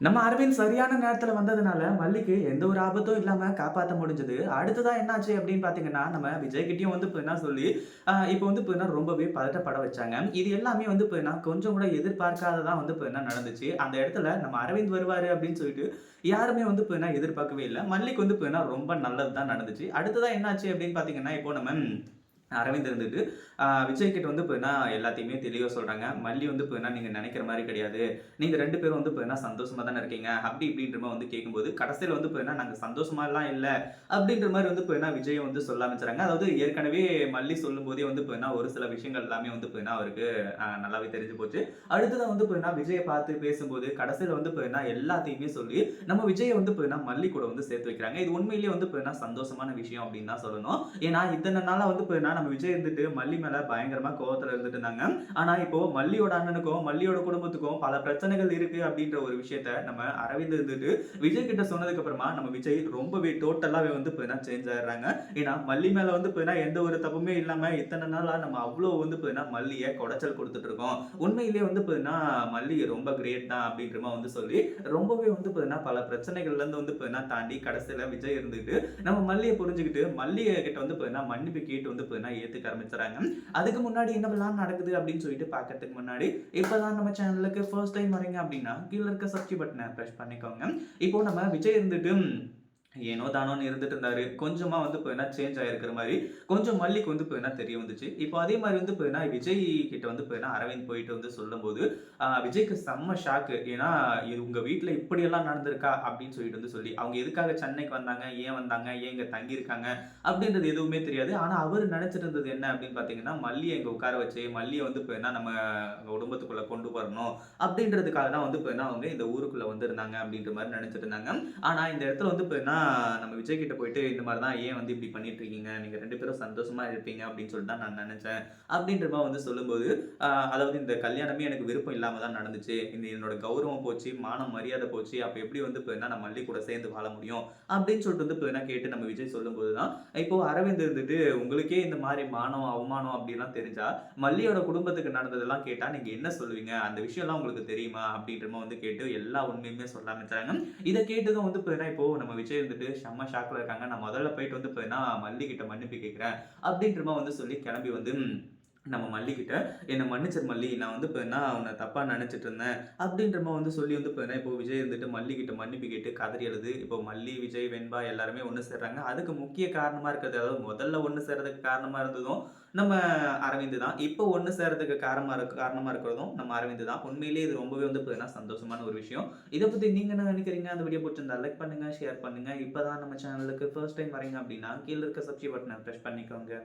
நம்ம அரவிந்த் சரியான நேரத்துல வந்ததுனால மல்லிக்கு எந்த ஒரு ஆபத்தும் இல்லாம காப்பாத்த முடிஞ்சது. அடுத்ததான் என்னாச்சு அப்படின்னு பார்த்தீங்கன்னா, நம்ம விஜய் கிட்டயும் வந்து என்ன சொல்லி, இப்போ வந்து பார்த்தீங்கன்னா ரொம்பவே பதட்டப்பட வச்சாங்க. இது எல்லாமே வந்து பார்த்தீங்கன்னா கொஞ்சம் கூட எதிர்பார்க்காததான் வந்து என்ன நடந்துச்சு. அந்த இடத்துல நம்ம அரவிந்த் வருவாரு அப்படின்னு சொல்லிட்டு யாருமே வந்து பார்த்தீங்கன்னா எதிர்பார்க்கவே இல்லை மல்லிக்கு வந்து பார்த்தீங்கன்னா ரொம்ப நல்லது தான் நடந்துச்சு. அடுத்ததான் என்னாச்சு அப்படின்னு பார்த்தீங்கன்னா, இப்போ நம்ம அரவிந்த் இருந்துட்டு, விஜய் கிட்ட வந்து பார்த்தீங்கன்னா எல்லாத்தையுமே தெளிவாக சொல்கிறாங்க மல்லி வந்து இப்போ என்ன நீங்கள் நினைக்கிற மாதிரி கிடையாது. நீங்கள் ரெண்டு பேரும் வந்து பார்த்தீங்கன்னா சந்தோஷமா தானே இருக்கீங்க. அப்படி இப்படின்ற மாதிரி வந்து கேட்கும்போது, கடைசியில் வந்து பார்த்தீங்கன்னா நாங்கள் சந்தோஷமாலாம் இல்லை அப்படின்ற மாதிரி வந்து பார்த்தீங்கன்னா விஜயை வந்து சொல்ல ஆரம்பிச்சுறாங்க. அதாவது ஏற்கனவே மல்லி சொல்லும்போதே வந்து பார்த்தீங்கன்னா ஒரு சில விஷயங்கள் எல்லாமே வந்து பார்த்தீங்கன்னா அவருக்கு நல்லாவே தெரிஞ்சு போச்சு. அடுத்ததான் வந்து இப்போ என்ன விஜயை பார்த்து பேசும்போது, கடைசியில் வந்து பார்த்தீங்கன்னா எல்லாத்தையுமே சொல்லி, நம்ம விஜயை வந்து பார்த்தீங்கன்னா மல்லி கூட வந்து சேர்த்து வைக்கிறாங்க. இது உண்மையிலேயே வந்து பார்த்தீங்கன்னா சந்தோஷமான விஷயம் அப்படின்னு தான் சொல்லணும். ஏன்னா இத்தனை நாளாக வந்து பார்த்தீங்கன்னா நம்ம விஜய் இருந்துட்டு மல்லி மேல பயங்கரமா கோவத்துல இருந்துட்டு இருந்தாங்க. ஆனா இப்போ மல்லியோட அண்ணனுக்கும், மல்லியோட குடும்பத்துக்கும் பல பிரச்சனைகள் இருக்கு அப்படின்ற ஒரு விஷயத்த நம்ம அரவிந்த் இருந்துட்டு விஜய் கிட்ட சொன்னதுக்கு அப்புறமா நம்ம விஜய் ரொம்பவே டோட்டலாவே வந்து பார்த்தீங்கன்னா சேஞ்ச் ஆயிடுறாங்க. ஏன்னா மல்லி மேல வந்து பார்த்தீங்கன்னா எந்த ஒரு தப்புமே இல்லாம இத்தனை நாளா நம்ம அவ்வளோ வந்து பார்த்தீங்கன்னா மல்லிய குடைச்சல் கொடுத்துட்டு இருக்கோம். உண்மையிலேயே வந்து பார்த்தீங்கன்னா மல்லி ரொம்ப கிரேட் தான் அப்படின்ற மாதிரி வந்து சொல்லி, ரொம்பவே வந்து பார்த்தீங்கன்னா பல பிரச்சனைகள்ல இருந்து வந்து பார்த்தீங்கன்னா தாண்டி கடைசியில விஜய் இருந்துட்டு நம்ம மல்லியை புரிஞ்சுக்கிட்டு மல்லிய கிட்ட வந்து பார்த்தீங்கன்னா மன்னிப்பு கேட்டு வந்து எல்லாம் ஏத்துக்க ஆரம்பிச்சுறாங்க. அதுக்கு முன்னாடி என்னவெல்லாம் நடக்குது அப்படின்னு சொல்லிட்டு பார்க்கறதுக்கு முன்னாடி, இப்பதான் நம்ம சேனலுக்கு ஃபர்ஸ்ட் டைம் வரீங்க அப்படின்னா, கீழ இருக்க சப்ஸ்கிரைப் பட்டனை ப்ரெஸ் பண்ணிக்கோங்க. இப்போ நம்ம விஜய் இருந்துட்டு ஏனோ தானோன்னு இருந்துட்டு இருந்தாரு. கொஞ்சமா வந்து என்ன சேஞ்ச் ஆயிருக்கிற மாதிரி கொஞ்சம் மல்லிக்கு வந்து பார்த்தீங்கன்னா தெரிய வந்துச்சு. இப்போ அதே மாதிரி வந்து பார்த்தீங்கன்னா விஜய் கிட்ட வந்து பார்த்தீங்கன்னா அரவிந்த் போயிட்டு வந்து சொல்லும்போது, விஜய்க்கு செம்ம ஷாக்கு. ஏன்னா இது உங்க வீட்டில் இப்படியெல்லாம் நடந்திருக்கா அப்படின்னு சொல்லிட்டு வந்து சொல்லி, அவங்க எதுக்காக சென்னைக்கு வந்தாங்க? ஏன் வந்தாங்க? ஏன் இங்க தங்கியிருக்காங்க? அப்படின்றது எதுவுமே தெரியாது. ஆனா அவர் நினைச்சிட்டு இருந்தது என்ன அப்படின்னு பார்த்தீங்கன்னா, மல்லியை இங்க உட்கார வச்சு, மல்லியை வந்து பார்த்தீங்கன்னா நம்ம குடும்பத்துக்குள்ள கொண்டு வரணும் அப்படின்றதுக்காக தான் வந்து பார்த்தீங்கன்னா அவங்க இந்த ஊருக்குள்ள வந்திருந்தாங்க அப்படின்ற மாதிரி நினைச்சிட்டு இருந்தாங்க. ஆனா இந்த இடத்துல வந்து பார்த்தீங்கன்னா நம்ம விஜய் கிட்ட போயிட்டு இந்த மாதிரி தான் ஏன் வந்து இப்படி பண்ணிட்டு இருக்கீங்க? நீங்க ரெண்டு பேரும் சந்தோஷமா இருப்பீங்க அப்படின்னு சொல்லிட்டு தான் நான் நினைச்சேன். அப்படின்ற வந்து சொல்லும்போது, அதாவது இந்த கல்யாணமே எனக்கு விருப்பம் இல்லாம தான் நடந்துச்சு. இந்த என்னோட கௌரவம் போச்சு, மானம் மரியாதை போச்சு. அப்ப எப்படி வந்து இப்போ நான் மல்லி கூட சேர்ந்து வாழ முடியும்? அப்படின்னு சொல்லிட்டு வந்து என்ன கேட்டு நம்ம விஜய் சொல்லும்போது தான், இப்போ அரவிந்த் இருந்துட்டு உங்களுக்கே இந்த மாதிரி மானம், அவமானம் அப்படிலாம் தெரிஞ்சா, மல்லியோட குடும்பத்துக்கு நடந்ததெல்லாம் கேட்டா நீங்க என்ன சொல்லுவீங்க? அந்த விஷயம்லாம் உங்களுக்கு தெரியுமா? அப்படின்ற வந்து கேட்டு எல்லா உண்மையுமே சொல்ல ஆரம்பிச்சாங்க. இதை கேட்டதும் வந்து பார்த்தீங்கன்னா இப்போ நம்ம விஜய் இருந்துட்டு செம்ம ஷாக்ல இருக்காங்க. நான் முதல்ல போயிட்டு வந்து பார்த்தீங்கன்னா மல்லிகிட்ட மன்னிப்பு கேட்குறேன் அப்படின்றமா வந்து சொல்லி கிளம்பி வந்து நம்ம மல்லிக்கிட்ட என்னை மன்னிச்சர் மல்லி. நான் வந்து பார்த்தீங்கன்னா அவனை தப்பாக நினச்சிட்டு இருந்தேன்." அப்படின்ற மாதிரி வந்து சொல்லி வந்து இப்போ இப்போ விஜய் இருந்துட்டு மல்லிக்கிட்ட மன்னிப்பு கேட்டு கதறி எழுது இப்போ மல்லி, விஜய், வெண்பா எல்லாருமே ஒன்று சேர்றாங்க. அதுக்கு முக்கிய காரணமாக இருக்கிறது அதாவது முதல்ல ஒன்று சேர்றதுக்கு காரணமாக இருந்ததும் நம்ம அரவிந்த் தான். இப்போ ஒன்று சேர்றதுக்கு காரணமாக இருக்க காரணமாக இருக்கிறதும் நம்ம அரவிந்த் தான். உண்மையிலேயே இது ரொம்பவே வந்து இப்போ சந்தோஷமான ஒரு விஷயம். இதை பற்றி நீங்கள் என்ன நினைக்கிறீங்க? அந்த வீடியோ பிடிச்சிருந்தா லைக் பண்ணுங்கள் ஷேர் பண்ணுங்கள் இப்போ தான் நம்ம சேனலுக்கு ஃபர்ஸ்ட் டைம் வரீங்க அப்படின்னா, கீழே இருக்க சப்ஸ்கிரைப் பட்டனை ப்ரெஸ் பண்ணிக்கோங்க.